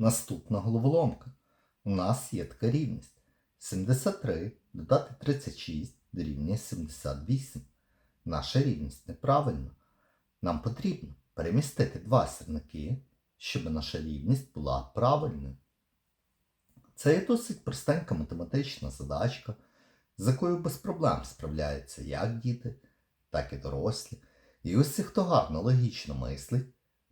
Наступна головоломка. У нас є така рівність. 73 додати 36 дорівнює 78. Наша рівність неправильна. Нам потрібно перемістити два сірники, щоб наша рівність була правильною. Це є досить простенька математична задачка, з якою без проблем справляються як діти, так і дорослі. І усі, хто гарно логічно мислить,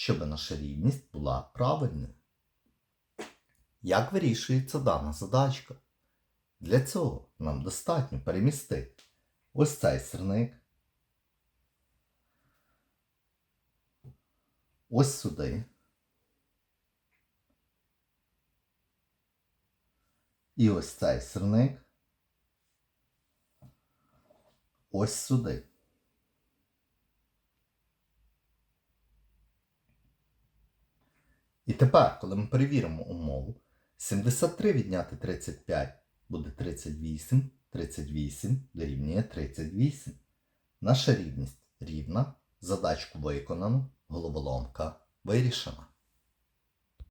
щоб наша рівність була правильною. Як вирішується дана задачка? Для цього нам достатньо перемістити ось цей сірник, ось сюди. І ось цей сирник ось сюди. І тепер, коли ми перевіримо умову, 73 відняти 35 буде 38, 38 дорівнює 38. Наша рівність рівна, задачку виконано, головоломка вирішена.